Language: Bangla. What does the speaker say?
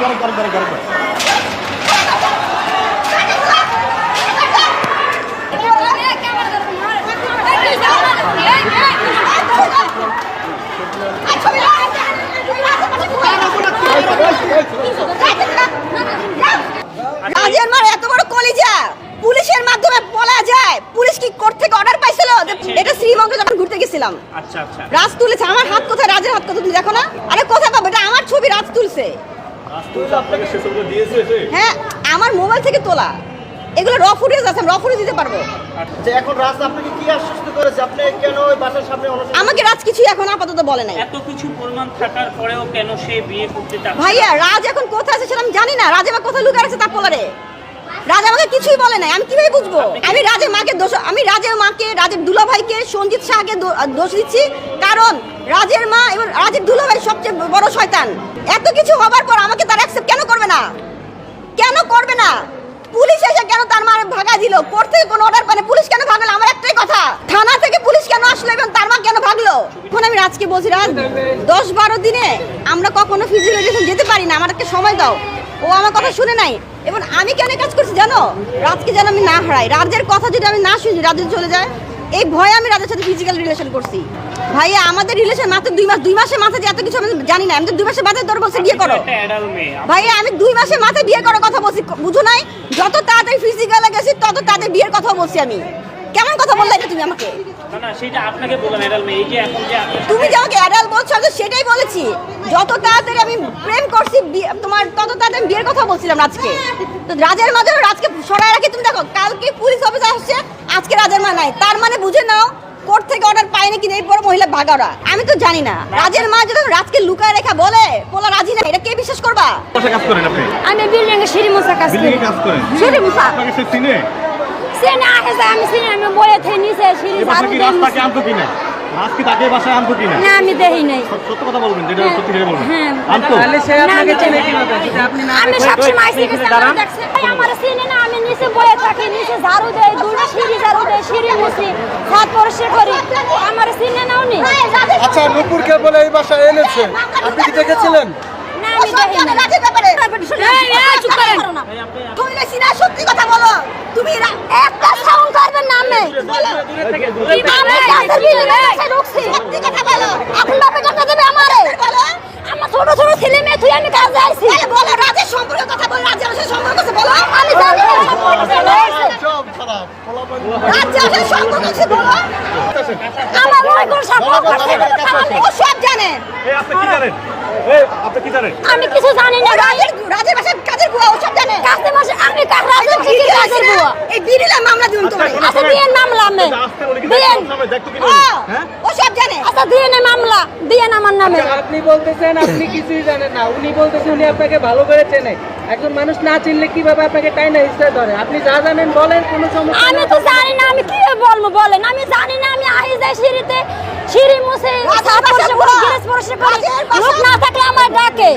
করেন ধরেন। রাজের মার এত বড় কলিজা। পুলিশের মাধ্যমে বলা যায় পুলিশ কি কোর্ট থেকে অর্ডার পাইছিল? এটা শ্রীমঙ্গে যখন ঘুরতে গেছিলাম। আচ্ছা আচ্ছা। রাজ তুলেছে। আমার হাত কোথায়? রাজের হাত কোথায়? তুমি দেখো না। আরে কোথায় পাবো? এটা আমার ছবি রাজ তুলছে। হ্যাঁ আমার মোবাইল থেকে তোলা। এগুলো র ফুটেজ আছে র ফুটেজ দিতে পারব। যে এখন রাস্তা আপনাকে কি আশ্বস্ত করেছে? আপনি কেন ওই বাসার সামনে আমাকে রাজ কিছু এখন আপাতত বলে নাই। এত কিছু প্রমাণ থাকার পরেও কেন সে বিয়ে করতে চায় ভাইয়া রাজ এখন কোথায় আছে সেটা আমি জানি না। রাজ এবার কোথায় লুকিয়ে আছে তার পোলারে? কিছুই বলে নাই। আমি কীভাবে বুঝব? আমি রাজের মাকে দোষ, আমি রাজের মাকে, রাজের দুলা ভাইকে সঞ্জিত শাহকে দোষ দিচ্ছি। কারণ রাজের মা এবং রাজের দুলা ভাই সবচেয়ে বড় শয়তান। এত কিছু হবার পর আমাকে তার অ্যাকসেপ্ট কেন করবে না? কেন করবে না? পুলিশ এসে কেন তার মার ভাগা দিল? কোর্ট থেকে কোনো অর্ডার পানে পুলিশ কেন ভাগলো? আমার একটাই কথা। থানা থেকে পুলিশ কেন আসলো এবং তার মা কেন ভাগলো? এখন আমি রাজকে বলছি, রাজ, দশ বারো দিনে আমরা কখনো ফিজিওলজিস্ট যেতে পারি না। আমার একটা সময় দাও। ও আমার কথা শুনে নাই। এবং আমি কেন কাজ করছি জানো? রাজকে যেন আমি না হারাই। রাজের কথা যদি আমি না শুনি রাজের চলে যায় এই ভয়ে আমি রাজের সাথে ফিজিক্যাল রিলেশন করছি। ভাইয়া আমাদের রিলেশন মাত্র দুই মাস দুই মাসের মাথা যে এত কিছু আমি জানি না। আমি তো দুই মাসের মাথায় তোর বলছি বিয়ে করো। ভাইয়া আমি দুই মাসের মাথায় বিয়ে করার কথা বলছি বুঝো নাই? যত তাড়াতাড়ি ফিজিক্যাল গেছি তত তাড়াতাড়ি বিয়ের কথা বলছি আমি। কেমন কথা বললে এটা তুমি আমাকে? না না সেটা আপনাকে বললাম অ্যাডাল্ট এই যে এখন যে তুমি যে আমাকে অ্যাডাল্ট বলছো আমি সেটাই বলেছি। যত তাড়াতাড়ি আমি প্রেম করছি বিয়ে- তোমার তত তাড়াতাড়ি আমি বিয়ের কথা বলছিলাম রাজকে। তো রাজের মাঝে রাজকে সরাই রাখি তুমি দেখো কালকে পুলিশ অফিস আসছে আজকে রাজের মা নাই। তার মানে বুঝে নাও কোর্ট থেকে অর্ডার পায়নি কিনা এরপর মহিলা ভাগারা আমি তো জানি না। রাজের মা যখন রাজকে লুকায় রেখা বলে বলা রাজি না। এটা কে বিশ্বাস করবা? কাজ করেন আপনি। আমি বিল্ডিং এ সিঁড়ি মোছা কাজ বিল্ডিং করি। এ কাজ করেন। সিঁড়ি মোছা? আপনাকে সে চিনে। সে আসে আমি সিঁড়ি আমি বয়ে থেকে নিচে সিঁড়ি ঝাড়ু দিয়ে রাস্তাকে আনতো কিনা? রাজ তাকে বাসায় আনতো কিনা? না আমি দেখি নাই। সত্য সত্য কথা বলবেন যেটা হ্যাঁ, সত্যি সেটা বলবেন। হ্যাঁ। আনতো? তাহলে সে আপনাকে আমি কীভাবে? যদি আপনি না আমি দেখেন? সবসময় সিঁড়ি দাঁড়ান। দেখছি। আমার সিঁড়ি না আমি নিচে বয়ে থাকি নিচে ঝাড়ু দেই দুটো সিঁড়ি ঝাড়ু দেই সিঁড়ি মুছি হাত পরিষ্কার করি। আমার সিঁড়ি নাও নি? আচ্ছা নূপুরকে বলে এই বাসায় এনেছে। আপনি কি দেখেছিলেন? আমি দেখি না রাজের ব্যাপারে এই, এই, চুপ করেন। তুমি না সিনা সত্যি কথা বলো তুমি একটা সাউন্ড করবেন না আমি বলো আমি গাছের ভিতরে এসে ঢুকছি। সত্যি কথা বলো এখন বাপে টাকা দেবে আমারে বলো আমার ছোট ছোট ছেলে মেয়ে তুই আমি কাজে আইছি বলো, বলো রাজের সম্পর্কে কথা বলো রাজের সম্পর্ক আছে বলো আমি জানি। সব খারাপ রাজের সম্পর্ক আছে বলো আমার মনে কোন সম্পর্ক আছে ও সব আপনি কি জানেন? আপনি কি জানেন? আমি কিছু জানি না রাজের রাজের বাসায় কাজের বুয়া ও সব জানে। কাজে মাসে আমি কাজে কি কাজের বুয়া? এই বিড়িলা মামলা দিবেন তোমার আচ্ছা দিয়ে মামলা আমি দিয়েন ও সব জানে। আচ্ছা দিয়ে মামলা দিয়ে আমার নামে। আপনি বলতেছেন আপনি কিছুই জানেন না। উনি বলতেছেন উনি আপনাকে ভালো করে চেনে। একজন মানুষ না চিনলে কীভাবে আপনাকে টাই না হিসেবে ধরে? আপনি যা জানেন বলেন কোনো সমস্যা আমি তো জানি না আমি কি বলব বলেন। আমি জানি না আমি আই যাই সিঁড়িতে করি লোক না থাকলে আমার ডাকে।